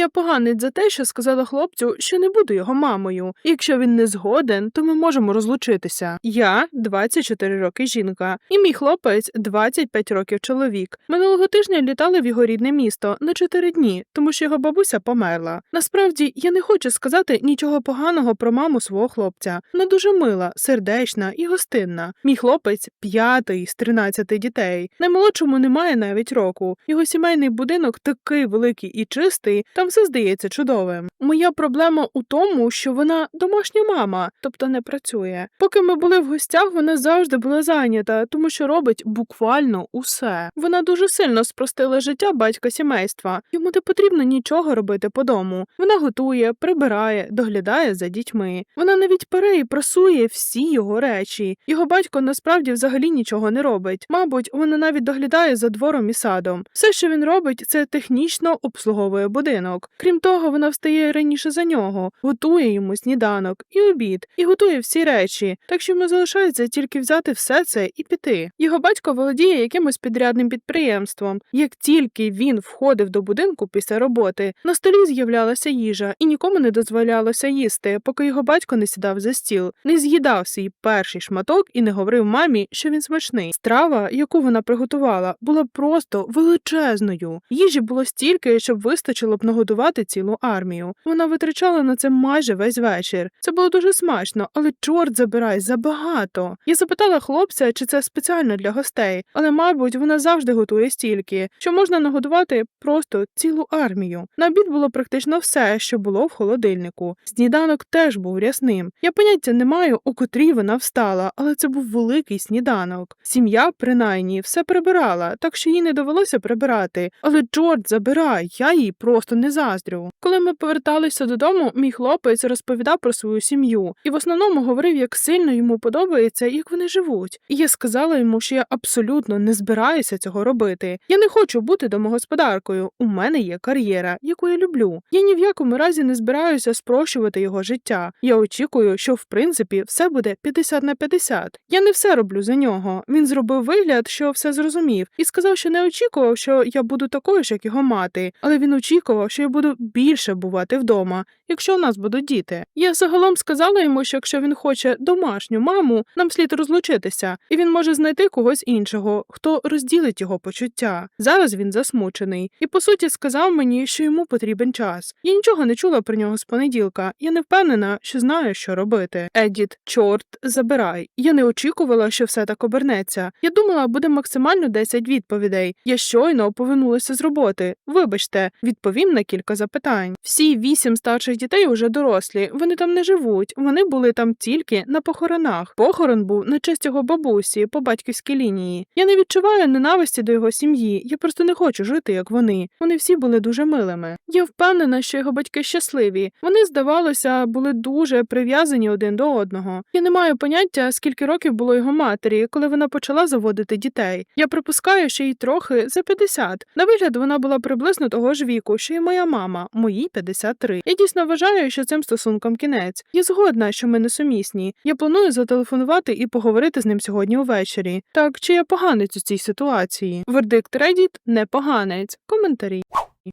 я поганець за те, що сказала хлопцю, що не буду його мамою. Якщо він не згоден, то ми можемо розлучитися. Я 24 роки жінка, і мій хлопець 25 років чоловік. Минулого тижня літали в його рідне місто на 4 дні, тому що його бабуся померла. Насправді я не хочу сказати нічого поганого про маму свого хлопця. Вона дуже мила, сердечна і гостинна. Мій хлопець п'ятий з 13 дітей. Наймолодшому немає навіть року. Його сімейний будинок такий великий і чистий, там все здається чудовим. Моя проблема у тому, що вона домашня мама, тобто не працює. Поки ми були в гостях, вона завжди була зайнята, тому що робить буквально усе. Вона дуже сильно спростила життя батька сімейства. Йому не потрібно нічого робити по дому. Вона готує, прибирає, доглядає за дітьми. Вона навіть пере і прасує всі його речі. Його батько насправді взагалі нічого не робить. Мабуть, вона навіть доглядає за двором і садом. Все, що він робить, це технічно обслуговує будинок. Крім того, вона встає раніше за нього, готує йому сніданок і обід, і готує всі речі. Так що йому залишається тільки взяти все це і піти. Його батько володіє якимось підрядним підприємством. Як тільки він входив до будинку після роботи, на столі з'являлася їжа, і нікому не дозволялося їсти, поки його батько не сідав за стіл, не з'їдав свій перший шматок і не говорив мамі, що він смачний. Страва, яку вона приготувала, була просто величезною. Їжі було стільки, щоб вистачило б нагодувати цілу армію. Вона витрачала на це майже весь вечір. Це було дуже смачно, але чорт забирай забагато. Я запитала хлопця, чи це спеціально для гостей, але, мабуть, вона завжди готує стільки, що можна нагодувати просто цілу армію. На обід було практично все, що було в холодильнику. Сніданок теж був рясним. Я поняття не маю, у котрій вона встала, але це був великий сніданок. Сім'я, принаймні, все прибирала, так що їй не довелося прибирати. Але чорт забирай, я їй просто не заздрю. Коли ми поверталися додому, мій хлопець розповідав про свою сім'ю і в основному говорив, як сильно йому подобається, як вони живуть. І я сказала йому, що я абсолютно не збираюся цього робити. Я не хочу бути домогосподаркою. У мене є кар'єра, яку я люблю. Я ні в якому разі не збираюся спрощувати його життя. Я очікую, що в принципі все буде 50 на 50. Я не все роблю за нього. Він зробив вигляд, що все зрозумів, і сказав, що не очікував, що я буду такою ж, як його мати, але він очікував, що я буду більше бувати вдома, якщо у нас будуть діти. Я загалом сказала йому, що якщо він хоче домашню маму, нам слід розлучитися, і він може знайти когось іншого, хто розділить його почуття. Зараз він засмучений, і по суті сказав мені, що йому потрібен час. Я нічого не чула про нього з понеділка. Я не впевнена, що знаю, що робити. Едіт, чорт, забирай. Я не очікувала, що все так обернеться. Я думала, буде максимально 10 відповідей. Я щойно повернулася з роботи. Вибачте, відповім на кілька запитань. Всі вісім старших дітей уже дорослі. Вони там не живуть. Вони були там тільки на похоронах. Похорон був на честь його бабусі по батьківській лінії. Я не відчуваю ненависті до його сім'ї. Я просто не хочу жити, як вони. Вони всі були дуже милими. Я впевнена, що його батьки щасливі. Вони, здавалося, були дуже прив'язані один до одного. Я не маю поняття, скільки років було його матері, коли вона почала заводити дітей. Я припускаю, що їй трохи за 50. На вигляд вона була приблизно того ж віку, що й моя мама, моїй 53. Я дійсно вважаю, що цим стосунком кінець. Я згодна, що ми не сумісні. Я планую зателефонувати і поговорити з ним сьогодні увечері. Так, чи я поганець у цій ситуації? Вердикт Reddit – не поганець. Коментарі.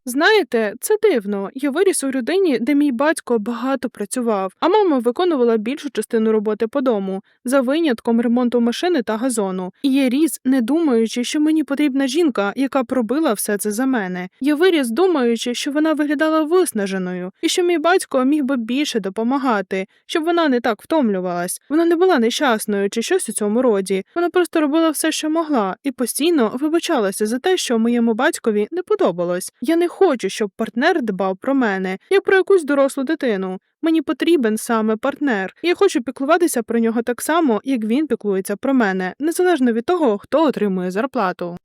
Знаєте, це дивно. Я виріс у родині, де мій батько багато працював, а мама виконувала більшу частину роботи по дому, за винятком ремонту машини та газону. І я ріс, не думаючи, що мені потрібна жінка, яка пробила все це за мене. Я виріс, думаючи, що вона виглядала виснаженою, і що мій батько міг би більше допомагати, щоб вона не так втомлювалась. Вона не була нещасною чи щось у цьому роді. Вона просто робила все, що могла, і постійно вибачалася за те, що моєму батькові не подобалось. Я не хочу, щоб партнер дбав про мене, як про якусь дорослу дитину. Мені потрібен саме партнер. І я хочу піклуватися про нього так само, як він піклується про мене, незалежно від того, хто отримує зарплату.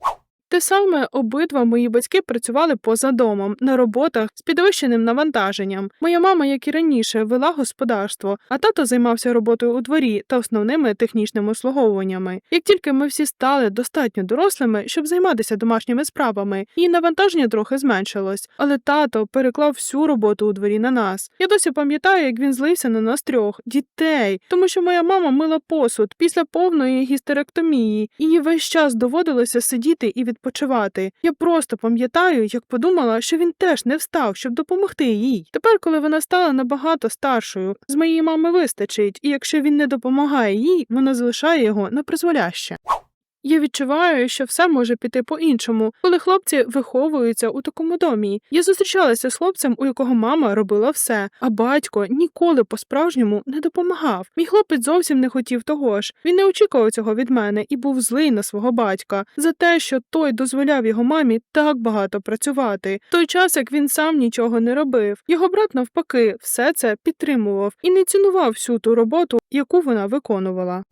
Те саме обидва мої батьки працювали поза домом на роботах з підвищеним навантаженням. Моя мама, як і раніше, вела господарство, а тато займався роботою у дворі та основними технічними обслуговуваннями. Як тільки ми всі стали достатньо дорослими, щоб займатися домашніми справами, її навантаження трохи зменшилось. Але тато переклав всю роботу у дворі на нас. Я досі пам'ятаю, як він злився на нас трьох дітей, тому що моя мама мила посуд після повної гістеректомії. Їй весь час доводилося сидіти і відповідати відпочивати. Я просто пам'ятаю, як подумала, що він теж не встав, щоб допомогти їй. Тепер, коли вона стала набагато старшою, з моєї мами вистачить, і якщо він не допомагає їй, вона залишає його на призволяще. Я відчуваю, що все може піти по-іншому, коли хлопці виховуються у такому домі. Я зустрічалася з хлопцем, у якого мама робила все, а батько ніколи по-справжньому не допомагав. Мій хлопець зовсім не хотів того ж. Він не очікував цього від мене і був злий на свого батька за те, що той дозволяв його мамі так багато працювати. Той час, як він сам нічого не робив. Його брат, навпаки, все це підтримував і не цінував всю ту роботу, яку вона виконувала.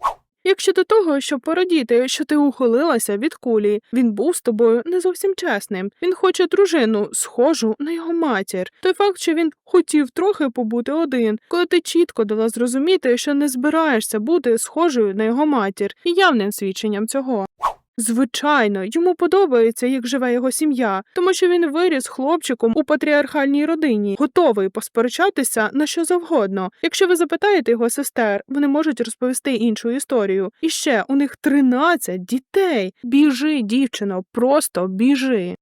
Як щодо того, щоб порадіти, що ти ухилилася від кулі, він був з тобою не зовсім чесним. Він хоче дружину, схожу на його матір. Той факт, що він хотів трохи побути один, коли ти чітко дала зрозуміти, що не збираєшся бути схожою на його матір, і явним свідченням цього. Звичайно, йому подобається, як живе його сім'я, тому що він виріс хлопчиком у патріархальній родині, готовий посперечатися на що завгодно. Якщо ви запитаєте його сестер, вони можуть розповісти іншу історію. І ще у них 13 дітей. Біжи, дівчино, просто біжи.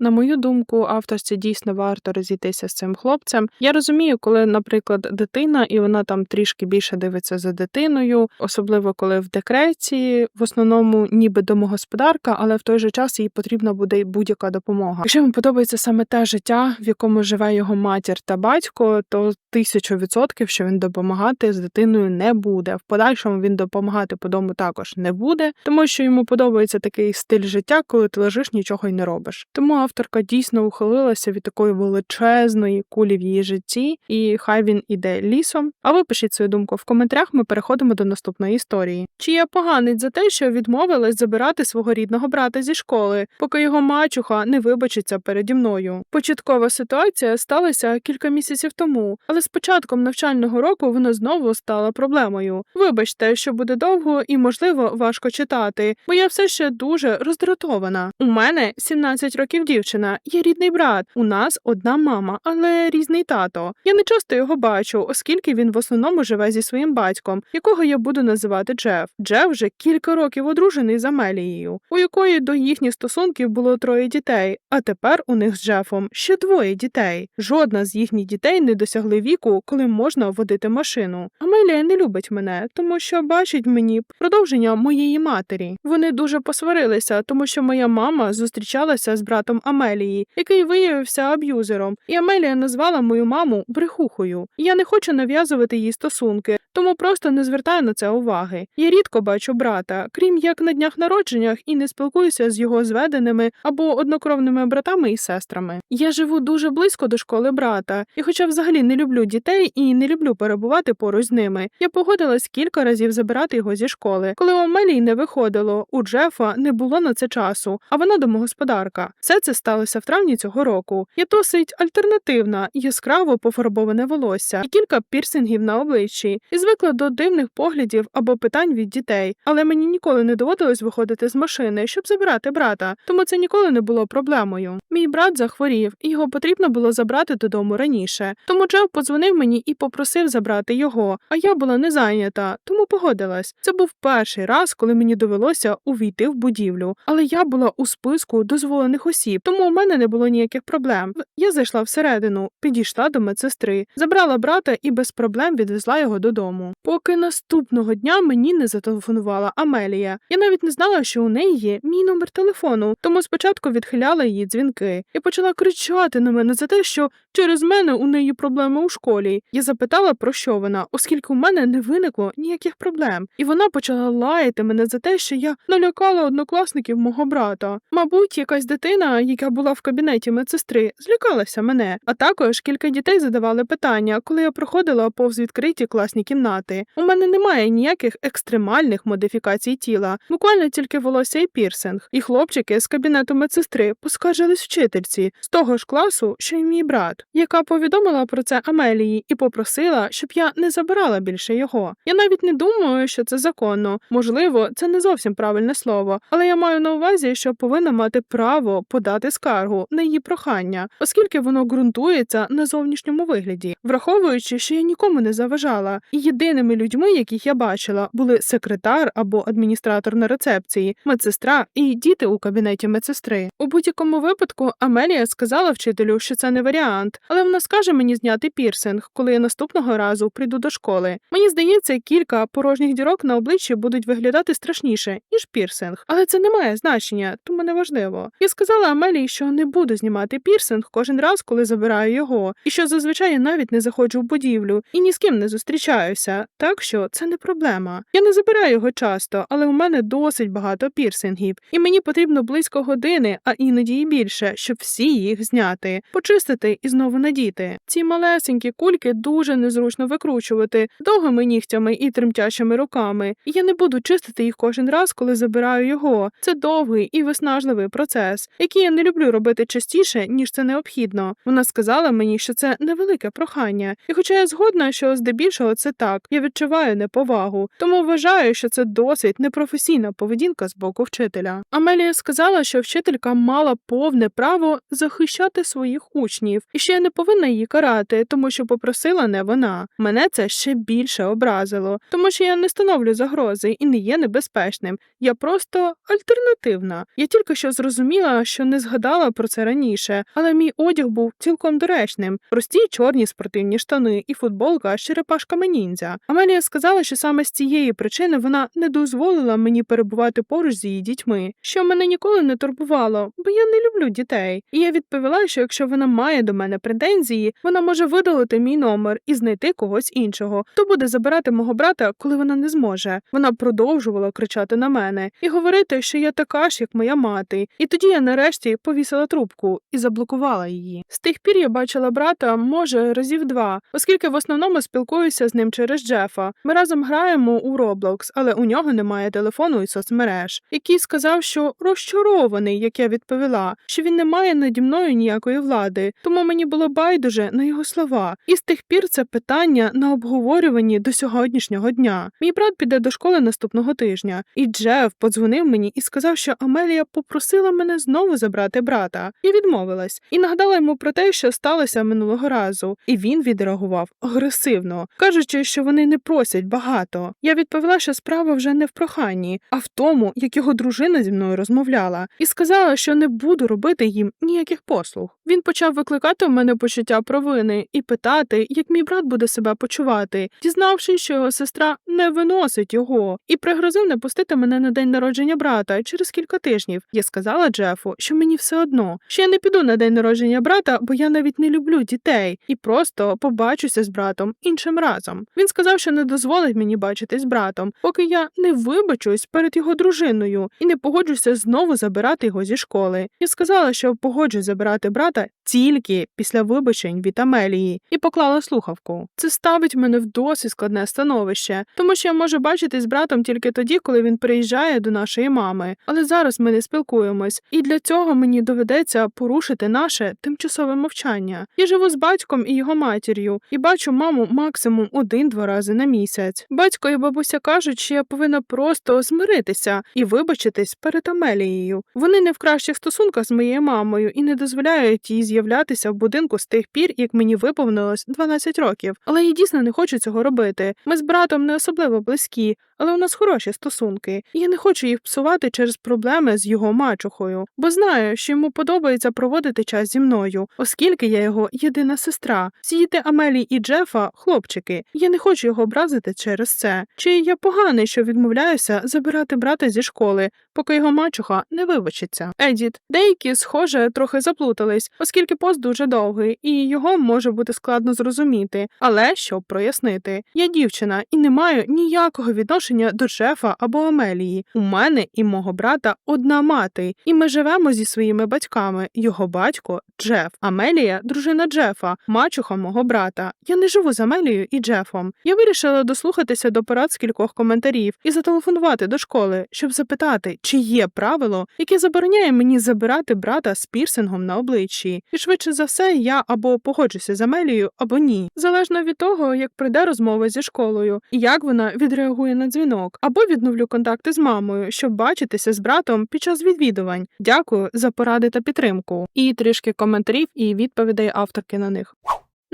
На мою думку, авторці дійсно варто розійтися з цим хлопцем. Я розумію, коли, наприклад, дитина, і вона там трішки більше дивиться за дитиною, особливо коли в декреті, в основному ніби домогосподарка, але в той же час їй потрібна буде будь-яка допомога. Якщо йому подобається саме те життя, в якому живе його матір та батько, то тисячу відсотків, що він допомагати з дитиною не буде. В подальшому він допомагати по дому також не буде, тому що йому подобається такий стиль життя, коли ти лежиш нічого й не робиш. Тому авторка дійсно ухилилася від такої величезної кулі в її житті, і хай він іде лісом. А ви пишіть свою думку в коментарях. Ми переходимо до наступної історії. Чи я поганець за те, що відмовилась забирати свого рідного брата зі школи, поки його мачуха не вибачиться переді мною? Початкова ситуація сталася кілька місяців тому, але з початком навчального року вона знову стала проблемою. Вибачте, що буде довго і, можливо, важко читати, бо я все ще дуже роздратована. У мене 17 років дівчина, є рідний брат. У нас одна мама, але різний тато. Я не часто його бачу, оскільки він в основному живе зі своїм батьком, якого я буду називати Джеф. Джеф вже кілька років одружений з Амелією, у якої до їхніх стосунків було троє дітей, а тепер у них з Джефом ще двоє дітей. Жодна з їхніх дітей не досягли віку, коли можна водити машину. Амелія не любить мене, тому що бачить мені продовження моєї матері. Вони дуже посварилися, тому що моя мама зустрічалася з братом Амелії, який виявився аб'юзером, і Амелія назвала мою маму брехухою. Я не хочу нав'язувати їй стосунки, тому просто не звертаю на це уваги. Я рідко бачу брата, крім як на днях народженнях, і не спілкуюся з його зведеними або однокровними братами і сестрами. Я живу дуже близько до школи брата, і, хоча взагалі не люблю дітей і не люблю перебувати поруч з ними, я погодилась кілька разів забирати його зі школи. Коли у Амелії не виходило, у Джефа не було на це часу, а вона домогосподарка. Все це сталося в травні цього року. Я досить альтернативна, яскраво пофарбоване волосся і кілька пірсингів на обличчі, і звикла до дивних поглядів або питань від дітей, але мені ніколи не доводилось виходити з машини, щоб забирати брата, тому це ніколи не було проблемою. Мій брат захворів, і його потрібно було забрати додому раніше. Тому Джеф подзвонив мені і попросив забрати його. А я була не зайнята, тому погодилась. Це був перший раз, коли мені довелося увійти в будівлю, але я була у списку дозволених осіб, тому у мене не було ніяких проблем. Я зайшла всередину, підійшла до медсестри, забрала брата і без проблем відвезла його додому. Поки наступного дня мені не зателефонувала Амелія. Я навіть не знала, що у неї є мій номер телефону, тому спочатку відхиляла її дзвінки і почала кричати на мене за те, що через мене у неї проблеми у школі. Я запитала, про що вона, оскільки у мене не виникло ніяких проблем, і вона почала лаяти мене за те, що я налякала однокласників мого брата. Мабуть, якась дитина, яка була в кабінеті медсестри, злякалася мене. А також кілька дітей задавали питання, коли я проходила повз відкриті класні кімнати. У мене немає ніяких екстремальних модифікацій тіла, буквально тільки волосся і пірсинг. І хлопчики з кабінету медсестри поскаржились вчительці з того ж класу, що й мій брат, яка повідомила про це Амелії і попросила, щоб я не забирала більше його. Я навіть не думаю, що це законно. Можливо, це не зовсім правильне слово, але я маю на увазі, що повинна мати право подати подавати скаргу на її прохання, оскільки воно ґрунтується на зовнішньому вигляді, враховуючи, що я нікому не заважала, і єдиними людьми, яких я бачила, були секретар або адміністратор на рецепції, медсестра і діти у кабінеті медсестри. У будь-якому випадку Амелія сказала вчителю, що це не варіант, але вона скаже мені зняти пірсинг, коли я наступного разу прийду до школи. Мені здається, кілька порожніх дірок на обличчі будуть виглядати страшніше, ніж пірсинг, але це не має значення, тому не важливо. Я сказала Амелії, що не буду знімати пірсинг кожен раз, коли забираю його, і що зазвичай я навіть не заходжу в будівлю і ні з ким не зустрічаюся, так що це не проблема. Я не забираю його часто, але у мене досить багато пірсингів, і мені потрібно близько години, а іноді і більше, щоб всі їх зняти, почистити і знову надіти. Ці малесенькі кульки дуже незручно викручувати довгими нігтями і тремтячими руками. І я не буду чистити їх кожен раз, коли забираю його. Це довгий і виснажливий процес, який я не люблю робити частіше, ніж це необхідно. Вона сказала мені, що це невелике прохання, і хоча я згодна, що здебільшого це так, я відчуваю неповагу, тому вважаю, що це досить непрофесійна поведінка з боку вчителя. Амелія сказала, що вчителька мала повне право захищати своїх учнів, і що я не повинна її карати, тому що попросила не вона. Мене це ще більше образило, тому що я не становлю загрози і не є небезпечним. Я просто альтернативна. Я тільки що зрозуміла, що не згадала про це раніше, але мій одяг був цілком доречним: прості чорні спортивні штани і футболка з черепашками ніндзя. Амелія сказала, що саме з цієї причини вона не дозволила мені перебувати поруч з її дітьми, що мене ніколи не турбувало, бо я не люблю дітей. І я відповіла, що якщо вона має до мене претензії, вона може видалити мій номер і знайти когось іншого, хто буде забирати мого брата, коли вона не зможе. Вона продовжувала кричати на мене і говорити, що я така ж, як моя мати. І тоді я нарешті повісила трубку і заблокувала її. З тих пір я бачила брата, може, разів два, оскільки в основному спілкуюся з ним через Джефа. Ми разом граємо у Roblox, але у нього немає телефону і соцмереж, який сказав, що розчарований, як я відповіла, що він не має наді мною ніякої влади, тому мені було байдуже на його слова. І з тих пір це питання на обговорюванні до сьогоднішнього дня. Мій брат піде до школи наступного тижня, і Джеф подзвонив мені і сказав, що Амелія попросила мене знову забрати брата. Я відмовилась і нагадала йому про те, що сталося минулого разу, і він відреагував агресивно, кажучи, що вони не просять багато. Я відповіла, що справа вже не в проханні, а в тому, як його дружина зі мною розмовляла, і сказала, що не буду робити їм ніяких послуг. Він почав викликати в мене почуття провини і питати, як мій брат буде себе почувати, дізнавшись, що його сестра не виносить його, і пригрозив не пустити мене на день народження брата через кілька тижнів. Я сказала Джефу, що мені все одно, що я не піду на день народження брата, бо я навіть не люблю дітей, і просто побачуся з братом іншим разом. Він сказав, що не дозволить мені бачитись з братом, поки я не вибачусь перед його дружиною і не погоджуся знову забирати його зі школи. Я сказала, що погоджусь забирати брата тільки після вибачень від Амелії, і поклала слухавку. Це ставить мене в досить складне становище, тому що я можу бачитись з братом тільки тоді, коли він приїжджає до нашої мами. Але зараз ми не спілкуємось, і для цього мені доведеться порушити наше тимчасове мовчання. Я живу з батьком і його матір'ю, і бачу маму максимум один-два рази на місяць. Батько і бабуся кажуть, що я повинна просто змиритися і вибачитись перед Амелією. Вони не в кращих стосунках з моєю мамою і не дозволяють їй з'являтися в будинку з тих пір, як мені виповнилось 12 років. Але я дійсно не хочу цього робити. Ми з братом не особливо близькі, але у нас хороші стосунки, я не хочу їх псувати через проблеми з його мачухою, бо знаю, що йому подобається проводити час зі мною, оскільки я його єдина сестра. Всі діти Амелії і Джефа хлопчики. Я не хочу його образити через це. Чи я поганий, що відмовляюся забирати брата зі школи, поки його мачуха не вибачиться? Едіт, деякі, схоже, трохи заплутались, оскільки пост дуже довгий, і його може бути складно зрозуміти. Але щоб прояснити, я дівчина і не маю ніякого відношення до Джефа або Амелії. У мене і мого брата одна мати, і ми живемо зі своїми батьками. Його батько Джеф, Амелія, дружина Джефа, мачуха мого брата. Я не живу з Амелією і Джефом. Я вирішила дослухатися до порад з кількох коментарів і зателефонувати до школи, щоб запитати, чи є правило, яке забороняє мені забирати брата з пірсингом на обличчі. І швидше за все, я або погоджуся з Амелією, або ні, залежно від того, як прийде розмова зі школою і як вона відреагує на дзвінок, або відновлю контакти з мамою, щоб бачитися з братом під час відвідувань. Дякую за поради та підтримку. І трішки коментарів і відповідей авторки на них.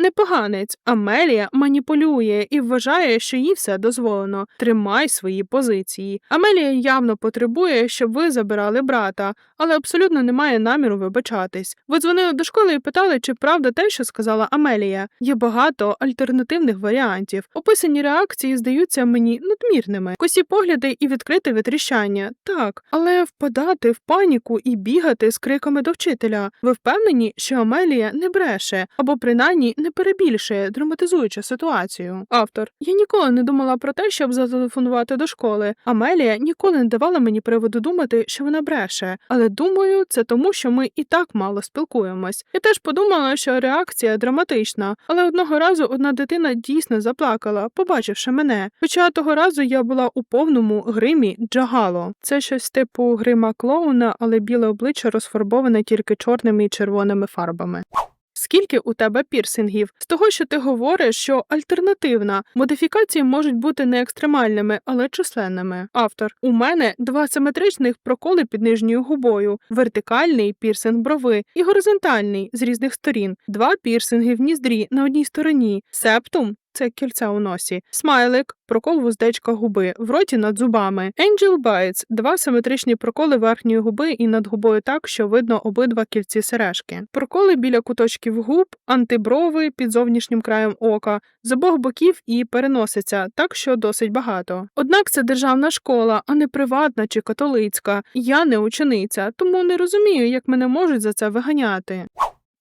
Непоганець Амелія маніпулює і вважає, що їй все дозволено. Тримай свої позиції. Амелія явно потребує, щоб ви забирали брата, але абсолютно не має наміру вибачатись. Ви дзвонили до школи і питали, чи правда те, що сказала Амелія. Є багато альтернативних варіантів. Описані реакції здаються мені надмірними. Косі погляди і відкрите витріщання. Так, але впадати в паніку і бігати з криками до вчителя. Ви впевнені, що Амелія не бреше або принаймні не перебільшує, драматизуючи ситуацію. Автор я ніколи не думала про те, щоб зателефонувати до школи. Амелія ніколи не давала мені приводу думати, що вона бреше, але думаю, це тому, що ми і так мало спілкуємось. Я теж подумала, що реакція драматична, але одного разу одна дитина дійсно заплакала, побачивши мене. Хоча того разу я була у повному гримі джагало. Це щось типу грима клоуна, але біле обличчя розфарбоване тільки чорними і червоними фарбами. Скільки у тебе пірсингів? З того, що ти говориш, що альтернативна модифікації можуть бути не екстремальними, але численними. Автор у мене два симетричних проколи під нижньою губою, вертикальний пірсинг брови і горизонтальний з різних сторін, два пірсинги в ніздрі на одній стороні, септум. Це кільця у носі, смайлик, прокол вуздечка губи, в роті над зубами, Angel Bites – два симетричні проколи верхньої губи і над губою так, що видно обидва кільці сережки, проколи біля куточків губ, антиброви під зовнішнім краєм ока, з обох боків і переносиця, так що досить багато. Однак це державна школа, а не приватна чи католицька. Я не учениця, тому не розумію, як мене можуть за це виганяти.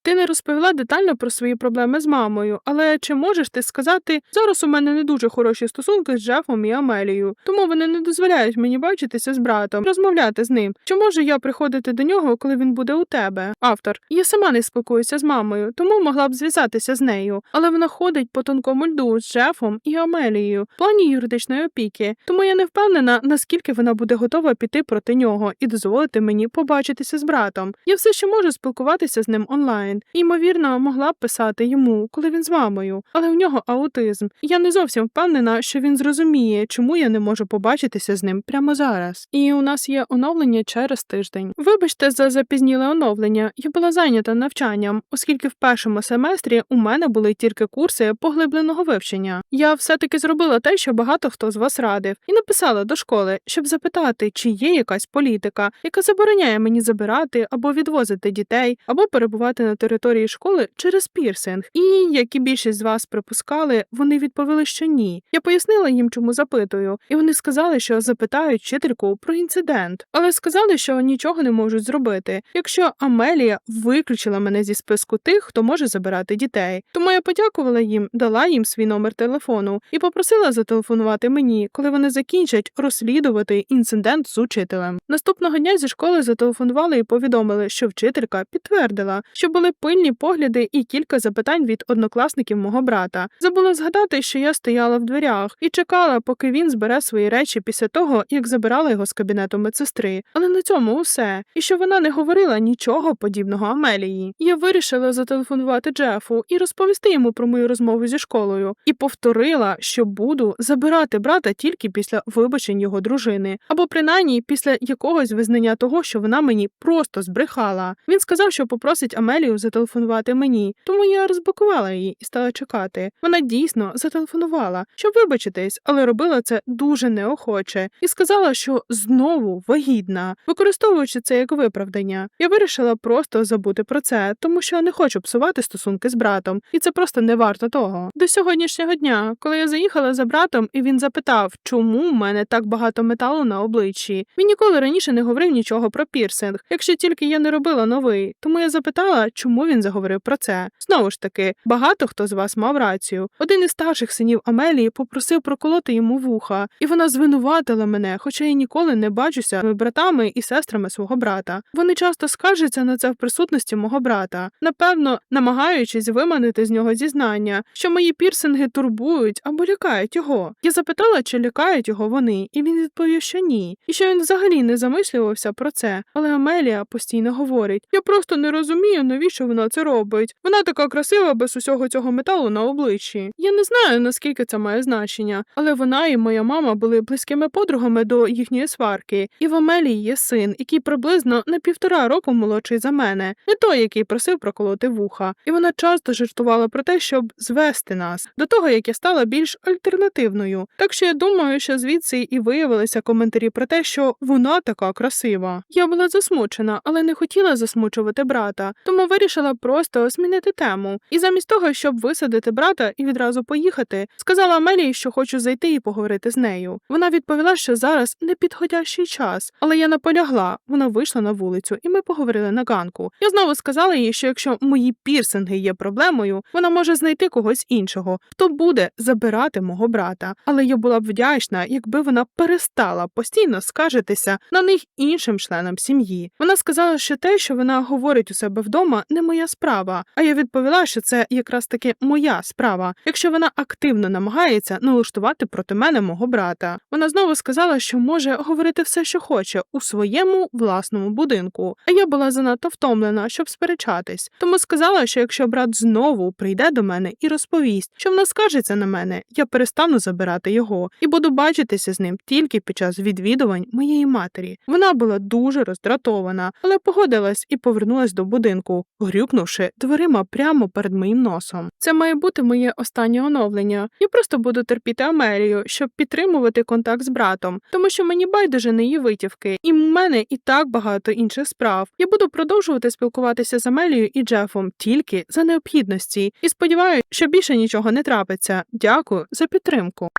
Ти не розповіла детально про свої проблеми з мамою, але чи можеш ти сказати, зараз у мене не дуже хороші стосунки з Джефом і Амелією, тому вони не дозволяють мені бачитися з братом, розмовляти з ним. Чи можу я приходити до нього, коли він буде у тебе? Автор я сама не спілкуюся з мамою, тому могла б зв'язатися з нею, але вона ходить по тонкому льду з Джефом і Амелією в плані юридичної опіки, тому я не впевнена, наскільки вона буде готова піти проти нього і дозволити мені побачитися з братом. Я все ще можу спілкуватися з ним онлайн. Ймовірно, могла б писати йому, коли він з мамою, але в нього аутизм. Я не зовсім впевнена, що він зрозуміє, чому я не можу побачитися з ним прямо зараз. І у нас є оновлення через тиждень. Вибачте за запізніле оновлення. Я була зайнята навчанням, оскільки в першому семестрі у мене були тільки курси поглибленого вивчення. Я все-таки зробила те, що багато хто з вас радив, і написала до школи, щоб запитати, чи є якась політика, яка забороняє мені забирати або відвозити дітей, або перебувати на території школи через пірсинг. І як і більшість з вас припускали, вони відповіли, що ні. Я пояснила їм, чому запитую, і вони сказали, що запитають вчительку про інцидент, але сказали, що нічого не можуть зробити, якщо Амелія виключила мене зі списку тих, хто може забирати дітей. Тому я подякувала їм, дала їм свій номер телефону і попросила зателефонувати мені, коли вони закінчать розслідувати інцидент з учителем. Наступного дня зі школи зателефонували і повідомили, що вчителька підтвердила, що були пильні погляди і кілька запитань від однокласників мого брата. Забула згадати, що я стояла в дверях і чекала, поки він збере свої речі після того, як забирала його з кабінету медсестри. Але на цьому усе. І що вона не говорила нічого подібного Амелії. Я вирішила зателефонувати Джефу і розповісти йому про мою розмову зі школою, і повторила, що буду забирати брата тільки після вибачень його дружини, або принаймні після якогось визнання того, що вона мені просто збрехала. Він сказав, що попросить Амелію зателефонувати мені, тому я розблокувала її і стала чекати. Вона дійсно зателефонувала, щоб вибачитись, але робила це дуже неохоче і сказала, що знову вагітна, використовуючи це як виправдання. Я вирішила просто забути про це, тому що не хочу псувати стосунки з братом, і це просто не варто того. До сьогоднішнього дня, коли я заїхала за братом, і він запитав, чому в мене так багато металу на обличчі. Він ніколи раніше не говорив нічого про пірсинг, якщо тільки я не робила новий. Тому я запитала, чому він заговорив про це. Знову ж таки, багато хто з вас мав рацію. Один із старших синів Амелії попросив проколоти йому вуха, і вона звинуватила мене, хоча я ніколи не бачуся з братами і сестрами свого брата. Вони часто скаржаться на це в присутності мого брата, напевно, намагаючись виманити з нього зізнання, що мої пірсинги турбують або лякають його. Я запитала, чи лякають його вони, і він відповів, що ні, і що він взагалі не замислювався про це. Але Амелія постійно говорить: я просто не розумію, навіщо навіщо вона це робить? Вона така красива без усього цього металу на обличчі. Я не знаю, наскільки це має значення, але вона і моя мама були близькими подругами до їхньої сварки, і в Амелії є син, який приблизно на півтора року молодший за мене, не той, який просив проколоти вуха. І вона часто жартувала про те, щоб звести нас до того, як я стала більш альтернативною. Так що я думаю, що звідси і виявилися коментарі про те, що вона така красива. Я була засмучена, але не хотіла засмучувати брата, тому вирішила просто змінити тему. І замість того, щоб висадити брата і відразу поїхати, сказала Амелії, що хочу зайти і поговорити з нею. Вона відповіла, що зараз не підходящий час, але я наполягла. Вона вийшла на вулицю, і ми поговорили на ганку. Я знову сказала їй, що якщо мої пірсинги є проблемою, вона може знайти когось іншого, хто буде забирати мого брата. Але я була б вдячна, якби вона перестала постійно скаржитися на них іншим членам сім'ї. Вона сказала, що те, що вона говорить у себе вдома, не моя справа. А я відповіла, що це якраз таки моя справа, якщо вона активно намагається налаштувати проти мене мого брата. Вона знову сказала, що може говорити все, що хоче, у своєму власному будинку. А я була занадто втомлена, щоб сперечатись. Тому сказала, що якщо брат знову прийде до мене і розповість, що вона скаржиться на мене, я перестану забирати його і буду бачитися з ним тільки під час відвідувань моєї матері. Вона була дуже роздратована, але погодилась і повернулась до будинку, грюкнувши дверима прямо перед моїм носом. Це має бути моє останнє оновлення. Я просто буду терпіти Амелію, щоб підтримувати контакт з братом, тому що мені байдуже на її витівки, і в мене і так багато інших справ. Я буду продовжувати спілкуватися з Амелією і Джефом тільки за необхідності, і сподіваюся, що більше нічого не трапиться. Дякую за підтримку.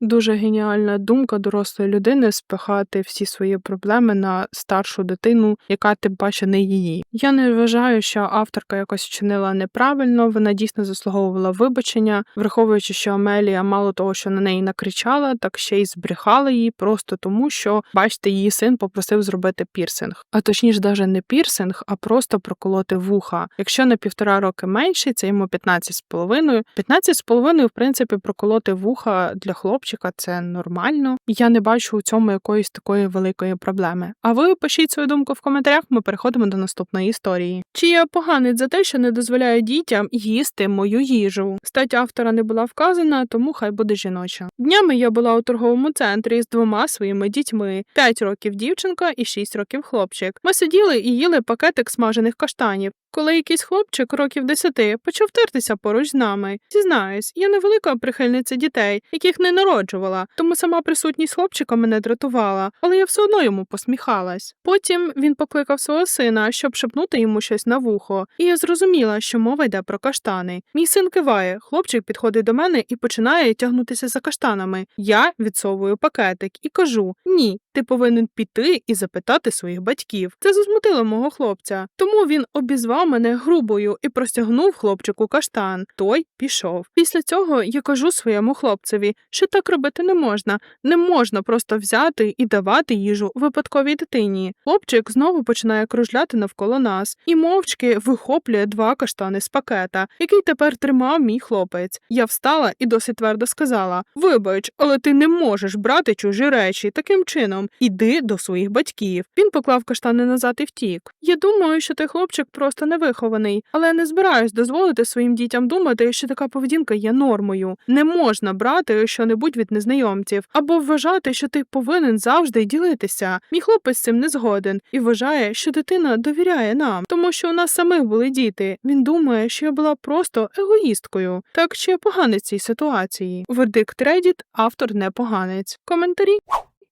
Дуже геніальна думка дорослої людини спихати всі свої проблеми на старшу дитину, яка тим паче не її. Я не вважаю, що авторка якось вчинила неправильно. Вона дійсно заслуговувала вибачення, враховуючи, що Амелія мало того, що на неї накричала, так ще й збрехала її просто тому, що бачите, її син попросив зробити пірсинг. А точніше, навіть не пірсинг, а просто проколоти вуха. Якщо на півтора роки менше, це йому 15 з половиною. 15 з половиною, в принципі, проколоти вуха для хлопчика це нормально. Я не бачу у цьому якоїсь такої великої проблеми. А ви пишіть свою думку в коментарях. Ми переходимо до наступної історії. Чи я поганець за те, що не дозволяю дітям їсти мою їжу? Стать автора не була вказана, тому хай буде жіноча. Днями я була у торговому центрі з двома своїми дітьми: 5 років дівчинка і 6 років хлопчик. Ми сиділи і їли пакетик смажених каштанів. Коли якийсь хлопчик років десяти почав тертися поруч з нами. Зізнаюсь, я невелика прихильниця дітей, яких не народжувала, тому сама присутність хлопчика мене дратувала, але я все одно йому посміхалась. Потім він покликав свого сина, щоб шепнути йому щось на вухо, і я зрозуміла, що мова йде про каштани. Мій син киває, хлопчик підходить до мене і починає тягнутися за каштанами. Я відсовую пакетик і кажу: ні, ти повинен піти і запитати своїх батьків. Це засмутило мого хлопця. Тому він обізвав мене грубою і простягнув хлопчику каштан. Той пішов. Після цього я кажу своєму хлопцеві, що так робити не можна. Не можна просто взяти і давати їжу випадковій дитині. Хлопчик знову починає кружляти навколо нас і мовчки вихоплює два каштани з пакета, який тепер тримав мій хлопець. Я встала і досить твердо сказала: Вибач, але ти не можеш брати чужі речі таким чином. Іди до своїх батьків. Він поклав каштани назад і втік. Я думаю, що той хлопчик просто невихований, але я не збираюсь дозволити своїм дітям думати, що така поведінка є нормою. Не можна брати що-небудь від незнайомців або вважати, що ти повинен завжди ділитися. Мій хлопець цим не згоден і вважає, що дитина довіряє нам, тому що у нас самих були діти. Він думає, що я була просто егоїсткою. Так чи я поганець цій ситуації? Вердикт Reddit, автор не поганець. Коментарі.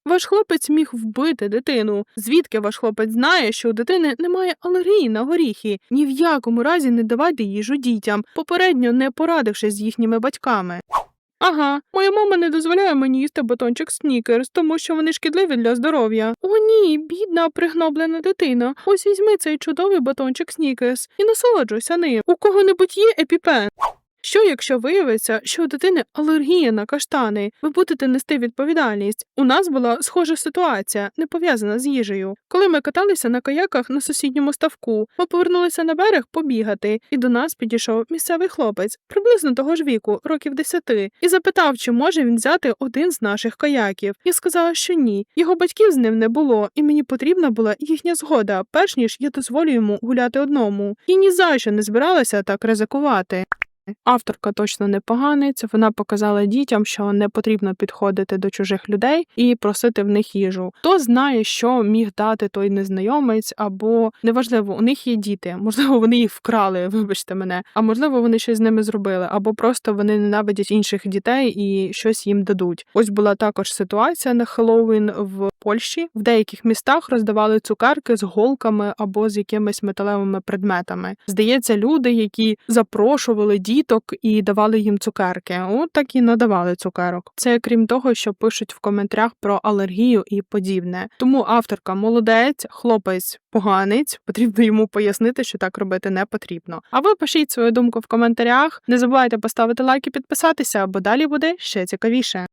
Ваш хлопець міг вбити дитину. Звідки ваш хлопець знає, що у дитини немає алергії на горіхи? Ні в якому разі не давайте їжу дітям, попередньо не порадившись з їхніми батьками. Ага, моя мама не дозволяє мені їсти батончик снікерс, тому що вони шкідливі для здоров'я. О, ні, бідна пригноблена дитина. Ось візьми цей чудовий батончик снікерс і насолоджуйся ним. У кого-небудь є епіпен? Що якщо виявиться, що у дитини алергія на каштани? Ви будете нести відповідальність. У нас була схожа ситуація, не пов'язана з їжею. Коли ми каталися на каяках на сусідньому ставку, ми повернулися на берег побігати, і до нас підійшов місцевий хлопець, приблизно того ж віку, років десяти, і запитав, чи може він взяти один з наших каяків. Я сказала, що ні. Його батьків з ним не було, і мені потрібна була їхня згода, перш ніж я дозволю йому гуляти одному. І ні за що не збиралася так ризикувати. Авторка точно не поганець. Вона показала дітям, що не потрібно підходити до чужих людей і просити в них їжу. Хто знає, що міг дати той незнайомець, або неважливо, у них є діти. Можливо, вони їх вкрали, вибачте мене. А можливо, вони щось з ними зробили, або просто вони ненавидять інших дітей і щось їм дадуть. Ось була також ситуація на Хеллоуін в Польщі. В деяких містах роздавали цукерки з голками або з якимись металевими предметами. Здається, люди, які запрошували діток і давали їм цукерки. От так і надавали цукерок. Це крім того, що пишуть в коментарях про алергію і подібне. Тому авторка молодець, хлопець поганець. Потрібно йому пояснити, що так робити не потрібно. А ви пишіть свою думку в коментарях. Не забувайте поставити лайк і підписатися, бо далі буде ще цікавіше.